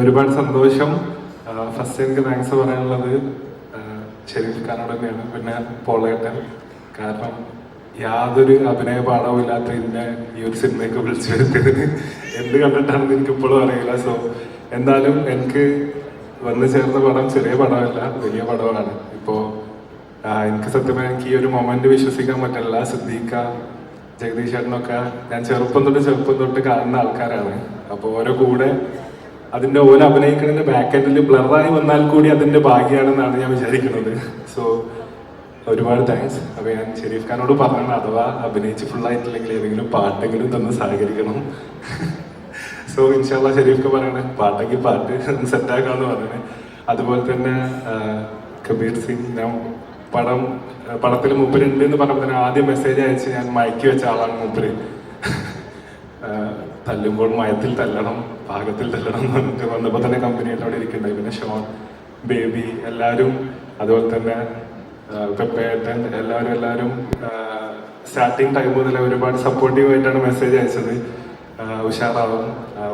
ഒരുപാട് സന്തോഷം. ഫസ്റ്റ് എനിക്ക് താങ്ക്സ് പറയാനുള്ളത് ഷെരീഫ് ഖാനോട് തന്നെയാണ് പിന്നെ പോളേട്ടൻ. കാരണം യാതൊരു അഭിനയ പാഠവും ഇല്ലാത്ത എന്നെ ഈ ഒരു സിനിമയ്ക്ക് വിളിച്ചു വരുത്തിയതിന് എന്ത് കണ്ടിട്ടാണെന്ന് എനിക്ക് ഇപ്പോഴും അറിയില്ല. സോ എന്തായാലും എനിക്ക് വന്നു ചേർന്ന പടം ചെറിയ പടമല്ല വലിയ പടമാണ്. ഇപ്പോൾ എനിക്ക് സത്യമായി എനിക്ക് ഈ ഒരു മൊമെന്റ് വിശ്വസിക്കാൻ പറ്റില്ല. സിദ്ദീഖ ജഗദീഷ് ചേട്ടനൊക്കെ ഞാൻ ചെറുപ്പം തൊട്ട് ചെറുപ്പം തൊട്ട് കാണുന്ന ആൾക്കാരാണ്. അപ്പോൾ ഓരോ കൂടെ അതിന്റെ ഓൻ അഭിനയിക്കുന്നതിന്റെ ബാക്കെൻഡിൽ ബ്ലറായി വന്നാൽ കൂടി അതിന്റെ ഭാഗ്യമാണെന്നാണ് ഞാൻ വിചാരിക്കുന്നത്. സോ ഒരുപാട് താങ്ക്സ് അപ്പൊ ഞാൻ ഷെരീഫ് ഖാനോട് പറഞ്ഞു അഥവാ അഭിനയിച്ച് ഫുൾ ആയിട്ടില്ലെങ്കിൽ ഏതെങ്കിലും പാട്ടെങ്കിലും തന്ന് സഹകരിക്കണം. സോ ഇൻഷാല്ല ഷെരീഫ് ഖാൻ പറയണേ പാട്ടെങ്കിൽ പാട്ട് സെറ്റാക്കാന്ന് പറയണേ. അതുപോലെ തന്നെ കബീർ സിംഗ് ഞാൻ പടം പടത്തിൽ മൂപ്പരുണ്ട് എന്ന് പറഞ്ഞപ്പോൾ തന്നെ ആദ്യം മെസ്സേജ് അയച്ച് ഞാൻ മയക്കി വെച്ച ആളാണ് മൂപ്പര്. തല്ലുമ്പോൾ മയത്തിൽ തല്ലണം പാകത്തിൽ തല്ലണം എന്നൊക്കെ വന്നപ്പോൾ തന്നെ കമ്പനിയായിട്ട് അവിടെ ഇരിക്കുന്നുണ്ടായി പിന്നെ ഷോൺ ബേബി എല്ലാവരും അതുപോലെ തന്നെ പെപ്പേട്ടൻ എല്ലാവരും എല്ലാവരും സ്റ്റാർട്ടിങ് ടൈം മുതൽ ഒരുപാട് സപ്പോർട്ടീവ് ആയിട്ടാണ് മെസ്സേജ് അയച്ചത്. ഉഷാറാവും.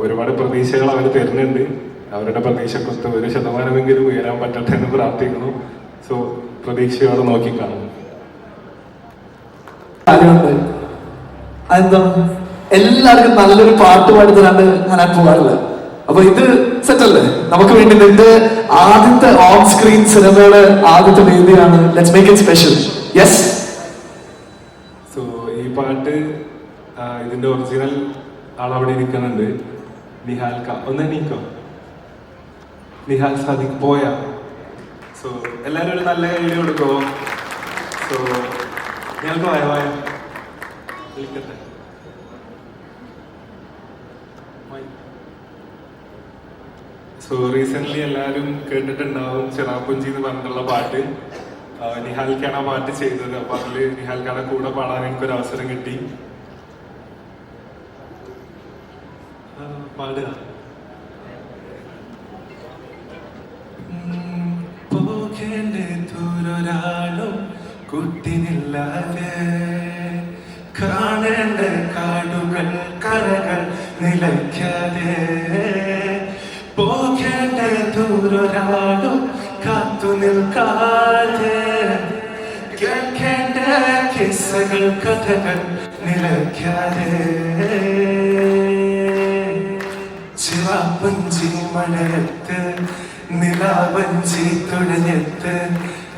ഒരുപാട് പ്രതീക്ഷകൾ അവർ തരുന്നുണ്ട്. അവരുടെ പ്രതീക്ഷക്കൊത്ത് ഒരു ശതമാനമെങ്കിലും ഉയരാൻ പറ്റട്ടെ എന്ന് പ്രാർത്ഥിക്കുന്നു. സോ പ്രതീക്ഷയോടെ നോക്കിക്കാണും അതെന്താ? എല്ലാവർക്കും നല്ലൊരു പാട്ട് പാടി തരാണ്ട് ഞാൻ പോകാറില്ല അപ്പൊ ഇത് സെറ്റ് അല്ലേ നമുക്ക് വേണ്ടി നിന്റെ ആദ്യത്തെ ഓൺ സ്ക്രീൻ സിനിമയുടെ ആദ്യത്തെ വേദിയാണ്. Let's it special yes so ഈ പാട്ട് ഇതിന്റെ ഒറിജിനൽ ആളവിടെ ഇരിക്കുന്നുണ്ട്. നിഹാൽ ക ഒന്ന് എണീക്കോ? നിഹാൽ സാദിഖ് പോയ? സോ എല്ലാവരും ഒരു നല്ല കയ്യിൽ കൊടുക്കോ സോ ഞങ്ങൾക്ക് വായ വായ? വിളിക്കട്ടെ. സോ റീസെന്റ് എല്ലാവരും കേട്ടിട്ടുണ്ടാവും ചിറാപ്പുഞ്ചി എന്ന് പറഞ്ഞിട്ടുള്ള പാട്ട്. നിഹാൽക്കാണ് ആ പാട്ട് ചെയ്തത്. അപ്പൊ അതിൽ നിഹാൽക്കാടെ കൂടെ പാടാൻ എനിക്ക് ഒരു അവസരം കിട്ടി പാടുക ദൂരൊരാളും കുട്ടിനില്ലാതെ കാണേണ്ട കാടുകൾ കരകൾ നിലയ്ക്കാതെ. പോകേണ്ട ദൂരൊരാളും കാത്തു നിൽക്കാതെ. കേൾക്കേണ്ട കിസ്സകൾ കഥകൾ നിലയ്ക്കാതെ ചിറാപ്പഞ്ചി മഴയത്ത് നിലാവഞ്ചി തുഴഞ്ഞെത്ത്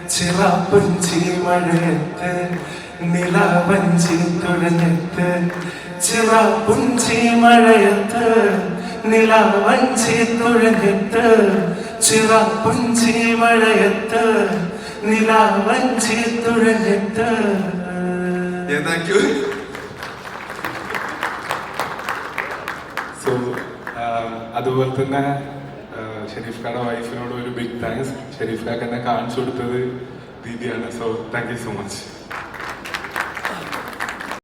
ചിറാപ്പഞ്ചി മഴയത്ത് നിലാവഞ്ചി തുഴഞ്ഞെത്ത് ചിറാപ്പുഞ്ചി മഴയത്ത് നിലാവഞ്ചി തുഴഞ്ഞെത്ത് ചിറപ്പുഞ്ചി മഴയത്ത് നിലാവഞ്ചി യു സോ അതുപോലെ തന്നെ ഷെരീഫ് ഖായുടെ വൈഫിനോട് ഒരു ബിഗ് താങ്ക്സ് ഷെരീഫ് ഖാക്ക് എന്നെ കാണിച്ചു കൊടുത്തത് ദീദിയാണ്. So thank you so much